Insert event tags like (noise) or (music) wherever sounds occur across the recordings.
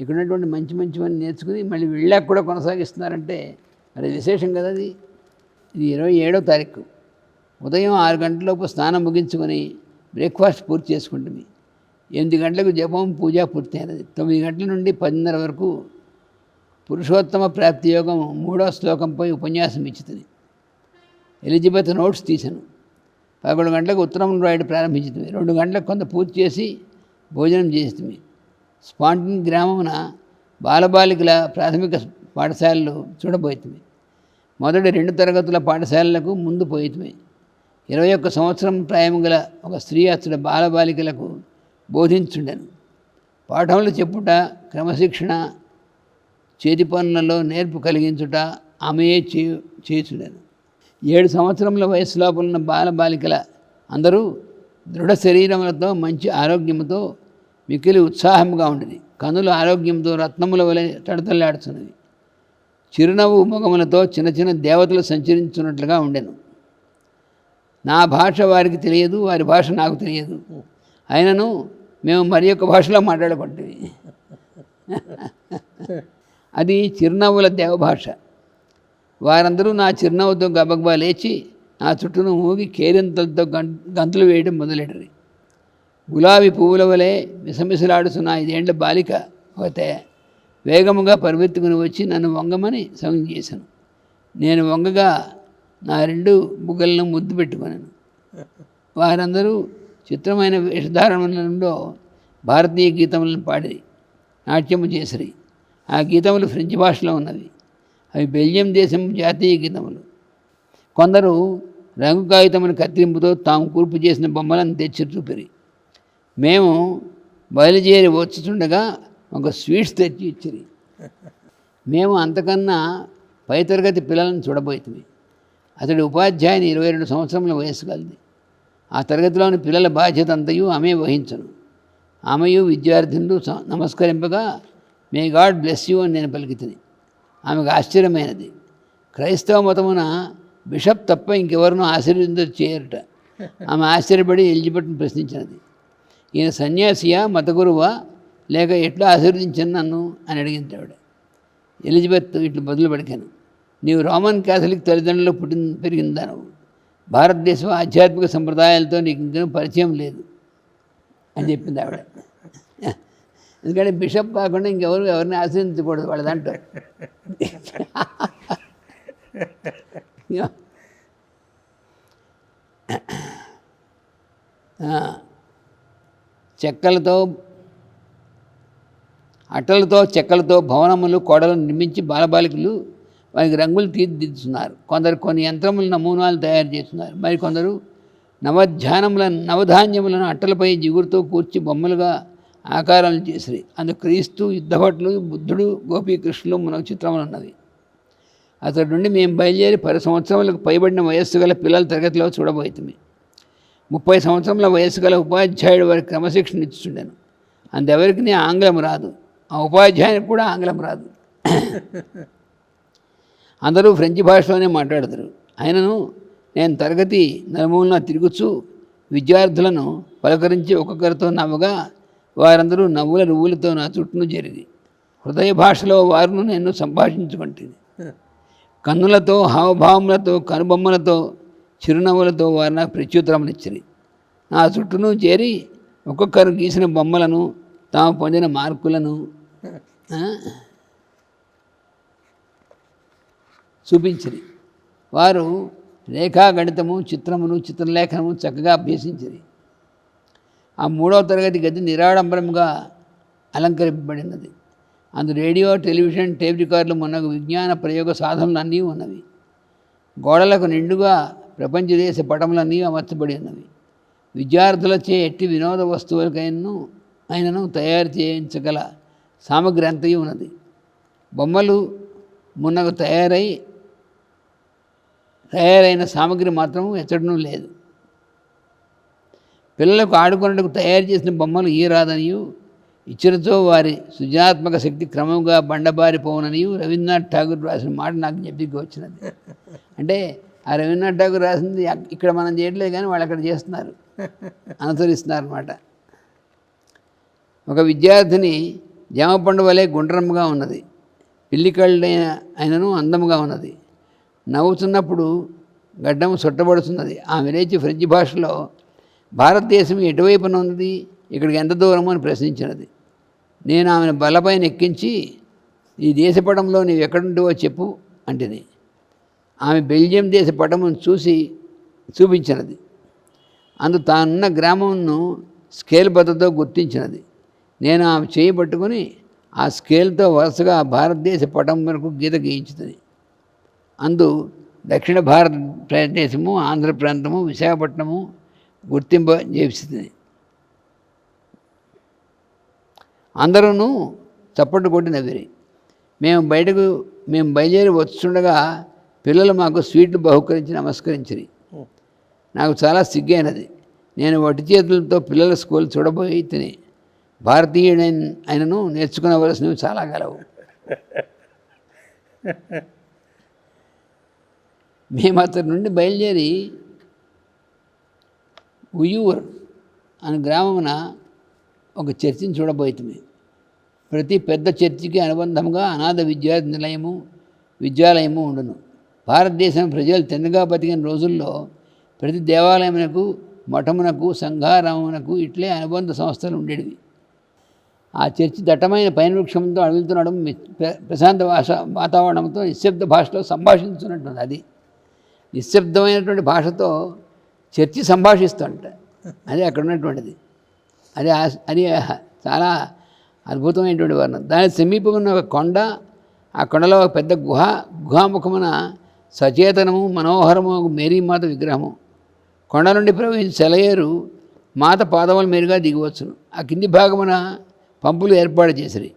ఇక్కడ ఉన్నటువంటి మంచి మంచివన్నీ నేర్చుకుని మళ్ళీ వెళ్ళాక కూడా కొనసాగిస్తున్నారంటే అది విశేషం కదా అది. ఇది ఇరవై ఏడో తారీఖు. ఉదయం ఆరు గంటలలోపు స్నానం ముగించుకొని బ్రేక్ఫాస్ట్ పూర్తి చేసుకుంటుంది. ఎనిమిది గంటలకు జపం పూజ పూర్తి అయినది తొమ్మిది గంటల నుండి పదిన్నర వరకు పురుషోత్తమ ప్రాప్తి యోగం మూడో శ్లోకంపై ఉపన్యాసం ఇచ్చుతుంది. ఎలిజబెత్ నోట్స్ తీశాను. పదకొండు గంటలకు ఉత్తరం రాయడం ప్రారంభించింది రెండు గంటలకు కొంత పూర్తి చేసి భోజనం చేస్తుంది. స్పాంటిన్ గ్రామమున బాలబాలికల ప్రాథమిక పాఠశాలలు చూడబోతుంది మొదటి రెండు తరగతుల పాఠశాలలకు ముందు పోయితమే ఇరవై ఒక్క సంవత్సరం ప్రాయం గల ఒక స్త్రీ అతడు బాలబాలికలకు బోధించుండెను. పాఠములు చెప్పుట క్రమశిక్షణ చేతి పనులలో నేర్పు కలిగించుట ఆమెయే చే చేచుండెను ఏడు సంవత్సరముల వయసు లోపల ఉన్న బాలబాలికల అందరూ దృఢ శరీరములతో మంచి ఆరోగ్యముతో మిక్కిలి ఉత్సాహంగా ఉండేది కనులు ఆరోగ్యంతో రత్నముల వలె తడతల్లాడుతున్నది చిరునవ్వు ముఖములతో చిన్న చిన్న దేవతలు సంచరించున్నట్లుగా ఉండెను. నా భాష వారికి తెలియదు వారి భాష నాకు తెలియదు. అయినను మేము మరి యొక్క భాషలో మాట్లాడబడ్డవి. అది చిరునవ్వుల దేవభాష. వారందరూ నా చిరునవ్వుతో గబగబా లేచి నా చుట్టూను ఊగి కేరింతలతో గంతులు వేయడం మొదలెడరు గులాబీ పువ్వుల వలె మిసమిసలాడుతున్న ఐదేండ్ల బాలిక పోతే వేగముగా పరిగెత్తుకుని వచ్చి నన్ను వంగమని సంగం చేశాను. నేను వంగగా నా రెండు బుగ్గలను ముద్దు పెట్టుకున్నాను. వారందరూ చిత్రమైన వేషధారణలో భారతీయ గీతములను పాడి నాట్యము చేసిరి. ఆ గీతములు ఫ్రెంచ్ భాషలో ఉన్నవి. అవి బెల్జియం దేశం జాతీయ గీతములు. కొందరు రంగు కాగితమును కత్తిరింపుతో తాము కూర్పు చేసిన బొమ్మలను తెచ్చి చూపిరి. మేము బయలుదేరి వచ్చుతుండగా ఒక స్వీట్స్ తెచ్చి ఇచ్చింది మేము అంతకన్నా పై తరగతి పిల్లలను చూడబోతుంది అతడి ఉపాధ్యాయుని ఇరవై రెండు సంవత్సరముల వయస్సు కలిది. ఆ తరగతిలోని పిల్లల బాధ్యత అంతయు ఆమె వహించను. ఆమెయు విద్యార్థులు నమస్కరింపగా మే గాడ్ బ్లెస్ యూ అని నేను పలికితిని. ఆమెకు ఆశ్చర్యమైనది. క్రైస్తవ మతమున బిషప్ తప్ప ఇంకెవరినూ ఆశీర్వదించ చేయరట ఆమె ఆశ్చర్యపడి ఎలిజబెట్ను ప్రశ్నించినది. ఈయన సన్యాసియా మత గురువా లేక ఎట్లా ఆశీర్వదించాను నన్ను అని అడిగింది ఆవిడ ఎలిజబెత్ ఇట్లు బదులు పడికాను నీవు రోమన్ క్యాథలిక్ తల్లిదండ్రులు పుట్టిన పెరిగిందా నువ్వు భారతదేశం ఆధ్యాత్మిక సంప్రదాయాలతో నీకు ఇంకా పరిచయం లేదు అని చెప్పింది ఆవిడ. ఎందుకంటే బిషప్ కాకుండా ఇంకెవరు ఎవరిని ఆశ్రయించకూడదు వాళ్ళ దాంట్లో. (laughs) చెక్కలతో అట్టలతో చెక్కలతో భవనములు కోడలు నిర్మించి బాలబాలికలు వారికి రంగులు తీర్చిదిద్దుతున్నారు. కొందరు కొన్ని యంత్రముల నమూనాలు తయారు చేస్తున్నారు. మరి కొందరు నవధ్యానములను నవధాన్యములను అట్టలపై జిగురుతో కూర్చి బొమ్మలుగా ఆకారాలు చేసిరి. అందుకు క్రీస్తు యుద్ధభట్లు బుద్ధుడు గోపీకృష్ణులు మనకు చిత్రములు ఉన్నవి అతడి నుండి మేము బయలుదేరి పది సంవత్సరములకు పైబడిన వయస్సు గల పిల్లల తరగతిలో చూడబోతుంది ముప్పై సంవత్సరముల వయస్సు గల ఉపాధ్యాయుడు వారికి క్రమశిక్షణ ఇచ్చుండాను అందెవరికి ఆంగ్లం రాదు. ఆ ఉపాధ్యాయునికి కూడా ఆంగ్లం రాదు. అందరూ ఫ్రెంచ్ భాషలోనే మాట్లాడతారు. ఆయనను నేను తరగతి నలుమూలన తిరుగుచూ విద్యార్థులను పలకరించి ఒక్కొక్కరితో నవ్వగా వారందరూ నవ్వుల నువ్వులతో నా చుట్టూను జరిగి హృదయ భాషలో వారును నేను సంభాషించుకుంటుంది కన్నులతో హావభావములతో కనుబొమ్మలతో చిరునవ్వులతో వారు నాకు ప్రత్యుత్తరములు ఇచ్చిరి. నా చుట్టూను చేరి ఒక్కొక్కరు గీసిన బొమ్మలను తాము పొందిన మార్కులను చూపించిరి. వారు రేఖాగణితము చిత్రమును చిత్రలేఖనము చక్కగా అభ్యసించిరి. ఆ మూడవ తరగతి గది నిరాడంబరంగా అలంకరింపబడినది. అందు రేడియో టెలివిజన్ టేప్ రికార్డులు మొన్న విజ్ఞాన ప్రయోగ సాధనలు అన్నీ ఉన్నవి. గోడలకు నిండుగా ప్రపంచ దేశ పటములన్నీ అమర్చబడి ఉన్నవి. విద్యార్థులచే ఎట్టి వినోద వస్తువులకైనను ఆయనను తయారు చేయించగల సామగ్రి అంతయు ఉన్నది. బొమ్మలు మున్నగు తయారై తయారైన సామగ్రి మాత్రం ఎచ్చడనూ లేదు. పిల్లలకు ఆడుకున్నట్టుకు తయారు చేసిన బొమ్మలు ఈ రాదనియు ఇచ్చినతో వారి సృజనాత్మక శక్తి క్రమంగా బండబారిపోవునని రవీంద్రనాథ్ ఠాగూర్ రాసిన మాట నాకు జ్ఞప్తికి వచ్చినది. అంటే ఆ రవీంద్రనాథ్ ఠాగూర్ రాసింది ఇక్కడ మనం చేయట్లేదు కానీ వాళ్ళు అక్కడ చేస్తున్నారు. (laughs) అనుసరిస్తున్నారు అనమాట ఒక విద్యార్థిని జామపండు వలె గుండ్రంగా ఉన్నది. పిల్లి కళ్ళైన అయినను అందముగా ఉన్నది. నవ్వుతున్నప్పుడు గడ్డము చుట్టబడుతున్నది ఆమె లేచి ఫ్రెంచ్ భాషలో భారతదేశం ఎటువైపున ఉన్నది? ఇక్కడికి ఎంత దూరము? అని ప్రశ్నించినది. నేను ఆమెను బలపైన ఎక్కించి ఈ దేశపటంలో నీవు ఎక్కడుంటావో చెప్పు అంటిని ఆమె బెల్జియం దేశ పటమును చూసి చూపించినది. అందు తానున్న గ్రామంను స్కేల్ బద్దతో గుర్తించినది. నేను ఆమె చేయి పట్టుకుని ఆ స్కేల్తో వరుసగా భారతదేశ పటం వరకు గీత గీయించుతుంది అందు దక్షిణ భారత ప్రదేశము ఆంధ్ర ప్రాంతము విశాఖపట్నము గుర్తింప చేస్తుంది అందరూ చప్పట్లు కొట్టి నవ్విరి మేము బయటకు మేము బయలుదేరి వస్తుండగా పిల్లలు మాకు స్వీట్లు బహుకరించి నమస్కరించిరి. నాకు చాలా సిగ్గైనది. నేను వటి చేతులతో పిల్లల స్కూల్ చూడబోయి తిని భారతీయుడైన ఆయనను నేర్చుకునవలసినవి చాలా గలవు. మేము అతని నుండి బయలుదేరి ఉయ్యూర్ అనే గ్రామమున ఒక చర్చిని చూడబోతుంది ప్రతి పెద్ద చర్చికి అనుబంధంగా అనాథ విద్యార్థి నిలయము విద్యాలయము ఉండును. భారతదేశం ప్రజలు తిన్నగా బతికిన రోజుల్లో ప్రతి దేవాలయమునకు మఠమునకు సంఘారామమునకు ఇట్లే అనుబంధ సంస్థలు ఉండేవి ఆ చర్చి దట్టమైన పైన వృక్షంతో అడుగుతున్నాడు ప్రశాంత భాష వాతావరణంతో నిశ్శబ్ద భాషలో సంభాషించున్నట్టుంది అది. నిశ్శబ్దమైనటువంటి భాషతో చర్చి సంభాషిస్తుంట. అది అక్కడ ఉన్నటువంటిది. అది అది చాలా అద్భుతమైనటువంటి వర్ణం. దాని సమీపమున్న ఒక కొండ ఆ కొండలో ఒక పెద్ద గుహ గుహాముఖమున సచేతనము మనోహరము మేరీ మేరీమాత విగ్రహము. కొండ నుండి ప్రవహించి సెలయేరు మాత పాదములు మేరుగా దిగవచ్చును. ఆ కింది భాగమున పంపులు ఏర్పాటు చేసిరి.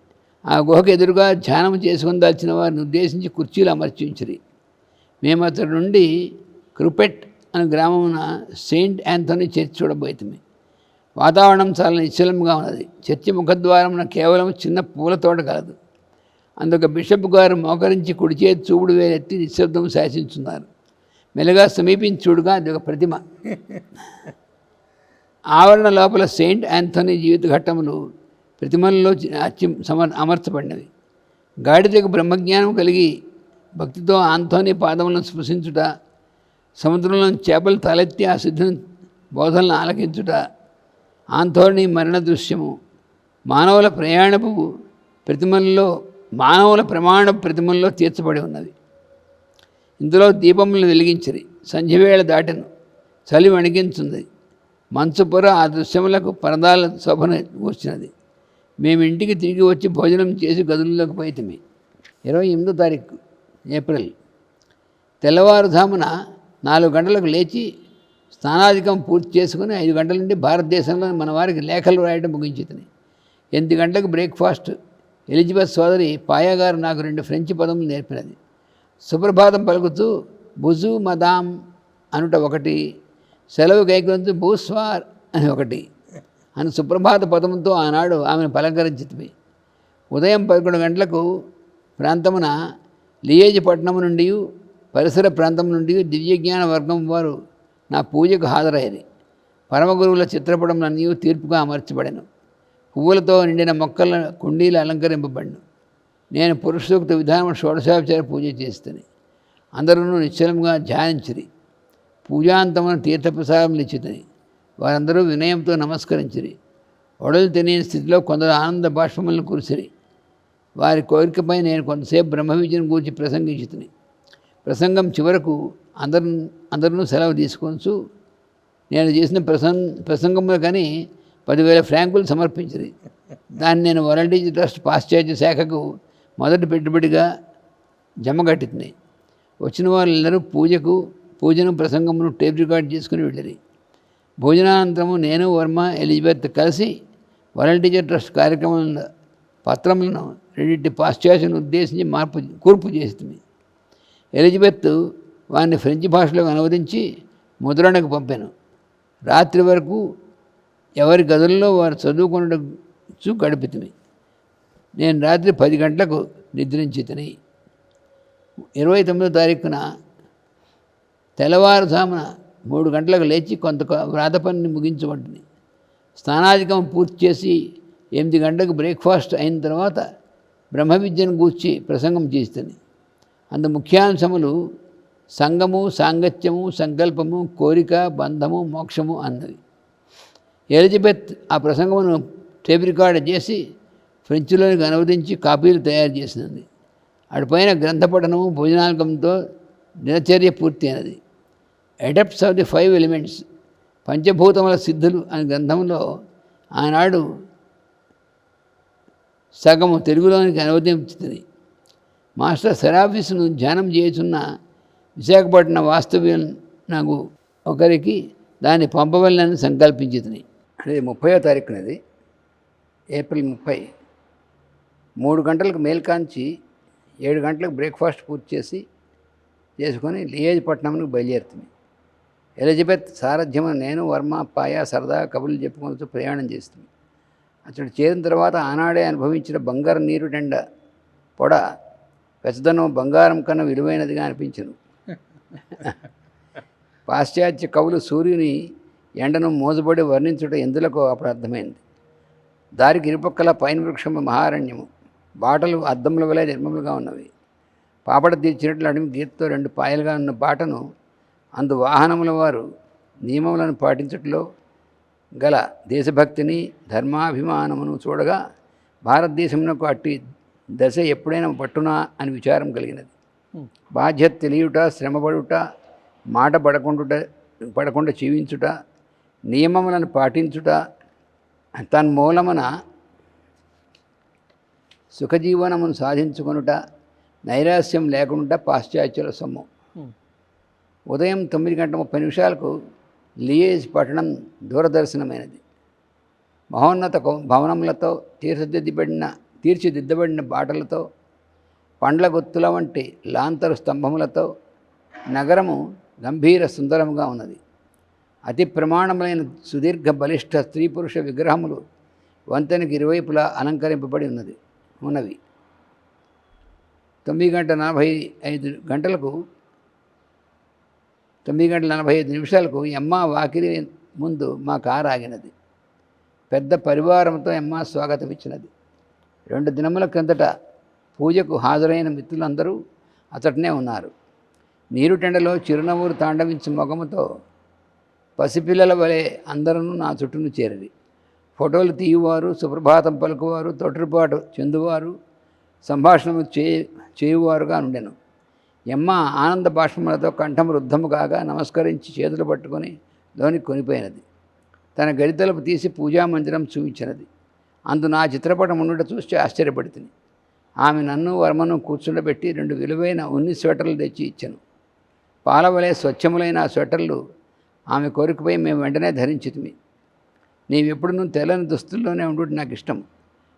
ఆ గుహకు ఎదురుగా ధ్యానం చేసుకుని దాల్చిన వారిని ఉద్దేశించి కుర్చీలు అమర్చించిరి. మేము అతడి నుండి క్రుపెట్ అనే గ్రామమున సెయింట్ యాంథోనీ చర్చ్ చూడబోతుంది వాతావరణం చాలా నిశ్చలంగా ఉన్నది. చర్చి ముఖద్వారమున కేవలం చిన్న పూల తోట కలదు. అందుకు బిషప్ గారు మోకరించి కుడిచే చూపుడు వేలెత్తి నిశ్శబ్దం శాసించున్నారు. మెలుగా సమీపించి అది ఒక ప్రతిమ. ఆవరణ లోపల సెయింట్ యాంథోనీ జీవిత ఘట్టములు ప్రతిమలలో సమర్ అమర్చబడినవి. గాడిదకు బ్రహ్మజ్ఞానం కలిగి భక్తితో ఆంథోనీ పాదములను స్పృశించుట సముద్రంలో చేపలు తలెత్తి ఆ సిద్ధిని బోధనలను ఆలకించుట ఆంథోని మరణ దృశ్యము మానవుల ప్రయాణపు ప్రతిమల్లో మానవుల ప్రమాణ ప్రతిమల్లో తీర్చబడి ఉన్నది. ఇందులో దీపములను వెలిగించిరి సంధ్యవేళ దాటను చలి వణికించుంది. మంచుపుర ఆ దృశ్యములకు పరదాల శోభను కూర్చున్నది మేము ఇంటికి తిరిగి వచ్చి భోజనం చేసి గదుల్లోకి పోయితమే ఇరవై ఎనిమిదో తారీఖు ఏప్రిల్. తెల్లవారుజామున నాలుగు గంటలకు లేచి స్నానాధికం పూర్తి చేసుకుని ఐదు గంటల నుండి భారతదేశంలో మన వారికి లేఖలు రాయడం ముగించుతుంది ఎనిమిది గంటలకు బ్రేక్ఫాస్ట్ ఎలిజబెత్ సోదరి పాయగారు నాకు రెండు ఫ్రెంచ్ పదములు నేర్పినది. సుప్రభాతం పలుకుతూ బుజు మదాం అనుట ఒకటి సెలవు కైకొంతు భూస్వార్ అని ఒకటి అని సుప్రభాత పదముతో ఆనాడు ఆమెను పలంకరించింది ఉదయం పదకొండు గంటలకు ప్రాంతమున లియేజ్ పట్టణం నుండి పరిసర ప్రాంతం నుండి దివ్యజ్ఞాన వర్గం వారు నా పూజకు హాజరయ్యారు. పరమగురువుల చిత్రపటంలన్నీ తీర్పుగా అమర్చబడెను. పువ్వులతో నిండిన మొక్కల కుండీలు అలంకరింపబడిను. నేను పురుషోక్త విధానం షోడశోపచార పూజ చేస్తాను. అందరూ నిశ్చలంగా ధ్యానించిరి. పూజాంతమున తీర్థప్రసాదం ఇచ్చితని. వారందరూ వినయంతో నమస్కరించిరి. ఒడలు తెలియని స్థితిలో కొందరు ఆనంద బాష్పములను కురిసిరి. వారి కోరికపై నేను కొంతసేపు బ్రహ్మ విద్యను గురించి ప్రసంగించుతుని. ప్రసంగం చివరకు అందరు అందరూ సెలవు తీసుకొచ్చు నేను చేసిన ప్రసంగ ప్రసంగంలో కానీ పదివేల ఫ్రాంకులు సమర్పించింది. దాన్ని నేను వరల్డ్ ట్రస్ట్ పాశ్చాత్య శాఖకు మొదటి పెట్టుబడిగా జమగట్టింది వచ్చిన వాళ్ళందరూ పూజకు పూజను ప్రసంగమును టేప్ రికార్డ్ చేసుకుని వెళ్ళిరి. భోజనానంతరము నేను వర్మ ఎలిజబెత్ కలిసి వాలంటీర్ ట్రస్ట్ కార్యక్రమం పత్రములను రెండింటి పాశ్చాత్యను ఉద్దేశించి మార్పు కూర్పు చేస్తుంది ఎలిజబెత్ వారిని ఫ్రెంచ్ భాషలో అనువదించి ముద్రణకు పంపాను. రాత్రి వరకు ఎవరి గదుల్లో వారు చదువుకున్నచు గడిపితిమి. నేను రాత్రి పది గంటలకు నిద్రించి తిని ఇరవై తొమ్మిదో తారీఖున తెల్లవారుజామున మూడు గంటలకు లేచి కొంత వ్రాత పనిని ముగించబడింది స్నానాధికం పూర్తి చేసి ఎనిమిది గంటలకు బ్రేక్ఫాస్ట్ అయిన తర్వాత బ్రహ్మ విద్యను గూర్చి ప్రసంగం చేస్తుంది అందు ముఖ్యాంశములు సంగము సాంగత్యము సంకల్పము కోరిక బంధము మోక్షము అన్నది ఎలిజబెత్ ఆ ప్రసంగమును టేప్ రికార్డ్ చేసి ఫ్రెంచ్లోనికి అనువదించి కాపీలు తయారు చేసినది. అటుపైన గ్రంథపఠనము భోజనాలకంతో దినచర్య పూర్తి అయినది. ఆఫ్ ది ఫైవ్ ఎలిమెంట్స్ పంచభూతముల సిద్ధులు అనే గ్రంథంలో ఆనాడు సగము తెలుగులోనికి అనువదించుతుంది మాస్టర్ సెరాఫీస్ను ధ్యానం చేస్తున్న విశాఖపట్నం వాస్తవ్యం నాకు ఒకరికి దాన్ని పంపవలనని సంకల్పించింది అది ముప్పయో తారీఖునది ఏప్రిల్ ముప్పై. మూడు గంటలకు మేల్కాంచి ఏడు గంటలకు బ్రేక్ఫాస్ట్ పూర్తి చేసి చేసుకొని లియేజ్ పట్టణంకి బయలుదేరుతుంది. ఎలిజబెత్ సారథ్యము నేను వర్మ పాయ సరదా కబుర్లు చెప్పుకుంటూ ప్రయాణం చేస్తుంది. అతడు చేరిన తర్వాత ఆనాడే అనుభవించిన బంగారు నీరు టెండ పొడ వెచ్చదనం బంగారం కన్నా విలువైనదిగా అనిపించను. (laughs) పాశ్చాత్య కవులు సూర్యుని ఎండను మోజుబడి వర్ణించుట ఎందులకు అప్పుడు అర్థమైంది దారికి ఇరుపక్కల పైన వృక్షము మహారణ్యము. బాటలు అద్దముల వలె నిర్మములుగా ఉన్నవి. పాపడ తీర్చినట్లు అడిమి గీతతో రెండు పాయలుగా ఉన్న బాటను అందు వాహనముల వారు నియమములను పాటించట్లో గల దేశభక్తిని ధర్మాభిమానమును చూడగా భారతదేశమునకు అట్టి దశ ఎప్పుడైనా పట్టునా అని విచారం కలిగినది. బాధ్యత తెలియుట శ్రమపడుట మాట పడకుండుట పడకుండా జీవించుట నియమములను పాటించుట తన్మూలమున సుఖజీవనమును సాధించుకొనుట నైరాస్యం లేకుండా పాశ్చాత్యుల సొమ్ము. ఉదయం తొమ్మిది గంటల ముప్పై నిమిషాలకు లియేజ్ పట్టణం దూరదర్శనమైనది. మహోన్నత భవనములతో తీర్చిదిద్దబడిన తీర్చిదిద్దబడిన బాటలతో పండ్ల గుత్తుల వంటి లాంతరు స్తంభములతో నగరము గంభీర సుందరముగా ఉన్నది. అతి ప్రమాణములైన సుదీర్ఘ బలిష్ట స్త్రీ పురుష విగ్రహములు వంతెనకి ఇరువైపులా అలంకరింపబడి ఉన్నది ఉన్నవి. తొమ్మిది గంట నలభై ఐదు గంటలకు తొమ్మిది గంటల నలభై ఐదు నిమిషాలకు ఎమ్మ వాకిలి ముందు మా కారు ఆగినది. పెద్ద పరివారంతో ఎమ్మ స్వాగతం ఇచ్చినది రెండు దినముల క్రిందట పూజకు హాజరైన మిత్రులందరూ అతటనే ఉన్నారు. నీరుటెండలో చిరునవ్వులు తాండవించి మొగముతో పసిపిల్లల వలె అందరూ నా చుట్టూను చేరిరి. ఫోటోలు తీయువారు సుప్రభాతం పలుకువారు తొట్టుపాటు చెందువారు సంభాషణలు చే చేయువారుగా ఉండెను ఎమ్మ ఆనంద భాష్మలతో కంఠం రుద్ధము కాగా నమస్కరించి చేతులు పట్టుకొని లోనికి కొనిపోయినది. తన గడితలుపు తీసి పూజా మందిరం చూపించినది అందు నా చిత్రపటం ఉండుట చూసి ఆశ్చర్యపడుతుంది ఆమె నన్ను వర్మను కూర్చుండబెట్టి రెండు విలువైన ఉన్ని స్వెటర్లు తెచ్చి ఇచ్చాను. పాలవలే స్వచ్ఛములైన ఆ స్వెటర్లు ఆమె కోరికపై మేము వెంటనే ధరించితిమి. నీవెప్పుడు తెల్లని దుస్తుల్లోనే ఉండుట నాకు ఇష్టం.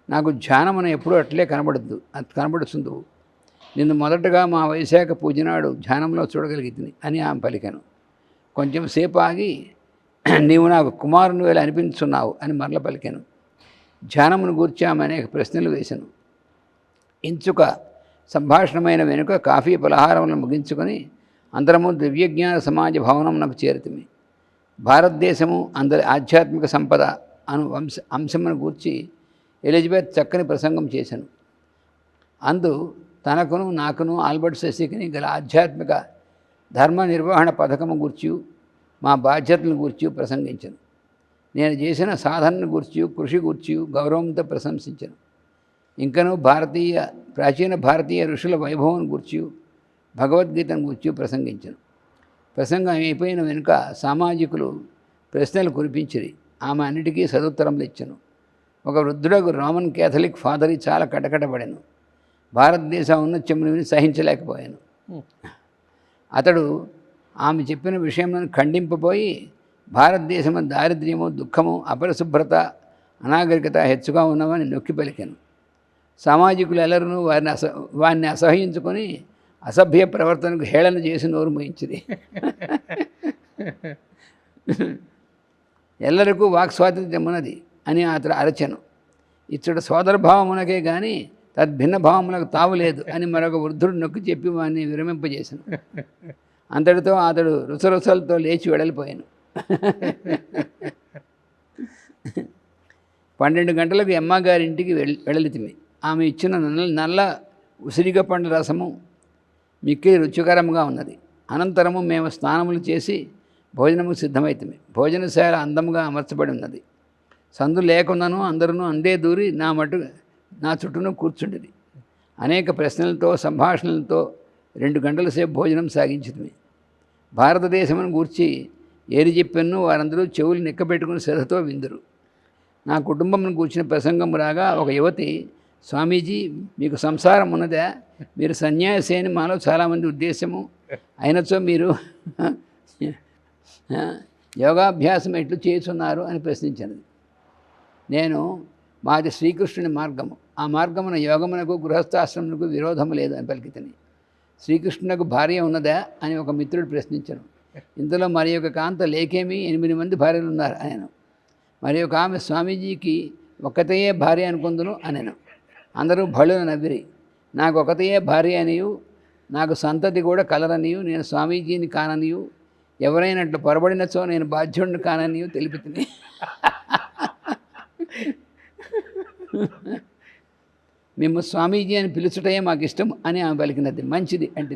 నాకు ధ్యానమున ఎప్పుడూ అట్లే కనబడద్దు అది కనబడుతుంది నిన్ను మొదటగా మా వైశాఖ పూజనాడు ధ్యానంలో చూడగలిగింది అని ఆమె పలికాను. కొంచెం సేపు ఆగి నీవు నాకు కుమారుని వేళ అనిపించున్నావు అని మరల పలికాను. ధ్యానమును గూర్చి ఆమె అనేక ప్రశ్నలు వేశాను ఇంచుక సంభాషణమైన వెనుక కాఫీ పలహారములను ముగించుకొని అందరము దివ్యజ్ఞాన సమాజ భవనం నాకు చేరుతుంది భారతదేశము అందరి ఆధ్యాత్మిక సంపద అను వంశ అంశమును గూర్చి ఎలిజబెత్ చక్కని ప్రసంగం చేశాను. అందు తనకును నాకును ఆల్బర్ట్ శశికిని గల ఆధ్యాత్మిక ధర్మ నిర్వహణ పథకము గూర్చి మా బాధ్యతలను గూర్చి ప్రసంగించను. నేను చేసిన సాధనను గూర్చి కృషి గూర్చి గౌరవంతో ప్రశంసించను. ఇంకను భారతీయ ప్రాచీన భారతీయ ఋషుల వైభవం గూర్చి భగవద్గీతను గూర్చి ప్రసంగించను. ప్రసంగం అయిపోయిన వెనుక సామాజికులు ప్రశ్నలు కురిపించిరి. ఆమె అన్నిటికీ సదుత్తరంలు ఇచ్చను. ఒక వృద్ధుడకు రోమన్ కేథలిక్ ఫాదరి చాలా కటకటపడాను. భారతదేశ ఔన్నత్యముని సహించలేకపోయాను. అతడు ఆమె చెప్పిన విషయంలో ఖండింపబోయి భారతదేశము దారిద్ర్యము దుఃఖము అపరిశుభ్రత అనాగరికత హెచ్చుగా ఉన్నవని నొక్కి పలికాను. సామాజికులు ఎల్లరూ వారిని అస వారిని అసహ్యించుకొని అసభ్య ప్రవర్తనకు హేళన చేసి నోరు మోయించింది ఎల్లరికూ వాక్ స్వాతంత్ర్యం ఉన్నది అని అతడు అరచను. ఇచ్చడు సోదరభావమునకే కానీ తద్భిన్న భావములకు తావు లేదు అని మరొక వృద్ధుడు నొక్కి చెప్పి వాడిని విరమింపజేశాను అంతటితో అతడు రుసరుసలతో లేచి వెడలిపోయాను. పన్నెండు గంటలకు అమ్మగారింటికి వెళ్ వెడలితిమి. ఆమె ఇచ్చిన నల్ల నల్ల ఉసిరిగ పండు రసము మిక్కిలి రుచికరంగా ఉన్నది. అనంతరము మేము స్నానములు చేసి భోజనము సిద్ధమైతిమి. భోజనశాల అందముగా అమర్చబడి ఉన్నది. సందు లేకుండాను అందరూ అందే దూరి నా మటు నా చుట్టూను కూర్చుండేది అనేక ప్రశ్నలతో సంభాషణలతో రెండు గంటల సేపు భోజనం సాగించింది భారతదేశమును గూర్చి ఏది చెప్పాను వారందరూ చెవులు నిక్కబెట్టుకుని శ్రద్ధతో విందురు. నా కుటుంబంను కూర్చిన ప్రసంగం రాగా ఒక యువతి స్వామీజీ మీకు సంసారం ఉన్నదా. మీరు సన్యాసి అని మాలో చాలామంది ఉద్దేశము. అయినచో మీరు యోగాభ్యాసం ఎట్లు చేస్తున్నారు అని ప్రశ్నించినది నేను మాది శ్రీకృష్ణుని మార్గము. ఆ మార్గమున యోగమునకు గృహస్థాశ్రమునకు విరోధము లేదని పలికితని. శ్రీకృష్ణునకు భార్య ఉన్నదా అని ఒక మిత్రుడు ప్రశ్నించను. ఇందులో మరి ఒక కాంత లేకేమి? ఎనిమిది మంది భార్యలు ఉన్నారు అనేను. మరి ఒక ఆమె స్వామీజీకి ఒక్కతయే భార్య అనుకుందును అనేను. అందరూ భళున నవ్విరి. నాకు ఒకతయే భార్య అనియు నాకు సంతతి కూడా కలరనియు నేను స్వామీజీని కాననియు ఎవరైనట్లు పొరబడినచో నేను బాధ్యుడిని కాననియు తెలిపితిని. మేము స్వామీజీ అని పిలుచుటయే మాకు ఇష్టం అని ఆమె పలికినది. మంచిది అంటే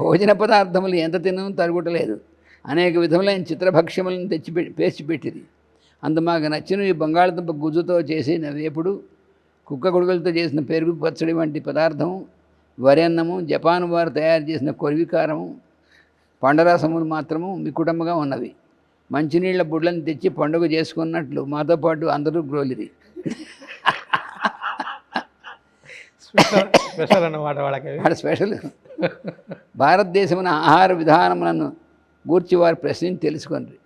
భోజన పదార్థములు ఎంత తినను తరుగుటలేదు. అనేక విధములైన చిత్రభక్ష్యములను తెచ్చి పేర్చిపెట్టింది అందు మాకు నచ్చిన ఈ బంగాళదుంప గుజ్జుతో చేసిన వేపుడు కుక్క గొడుగులతో చేసిన పెరుగు పచ్చడి వంటి పదార్థం వరి అన్నము జపాన్ వారు తయారు చేసిన కొరివికారము పండరసములు మాత్రము మికుటముగా ఉన్నవి. మంచినీళ్ళ బుడ్లను తెచ్చి పండుగ చేసుకున్నట్లు మాతో పాటు అందరూ గ్రోలిరి. స్పెషల్ అన్నమాట వాళ్ళకి. వాడు స్పెషల్. భారతదేశమున ఆహార విధానములను గూర్చి వారు ప్రశ్నించి తెలుసుకొండ్రి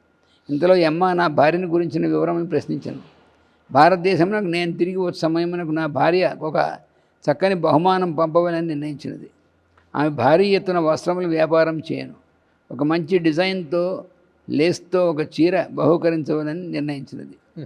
ఇంతలో ఎమ్మ నా భార్యను గురించిన వివరమని ప్రశ్నించాను. భారతదేశంలో నేను తిరిగి వచ్చే సమయమునకు నా భార్య ఒక చక్కని బహుమానం పంపవాలని నిర్ణయించినది. ఆమె భారీ ఎత్తున వస్త్రములు వ్యాపారం చేయను. ఒక మంచి డిజైన్తో లేస్తో ఒక చీర బహుకరించవాలని నిర్ణయించినది.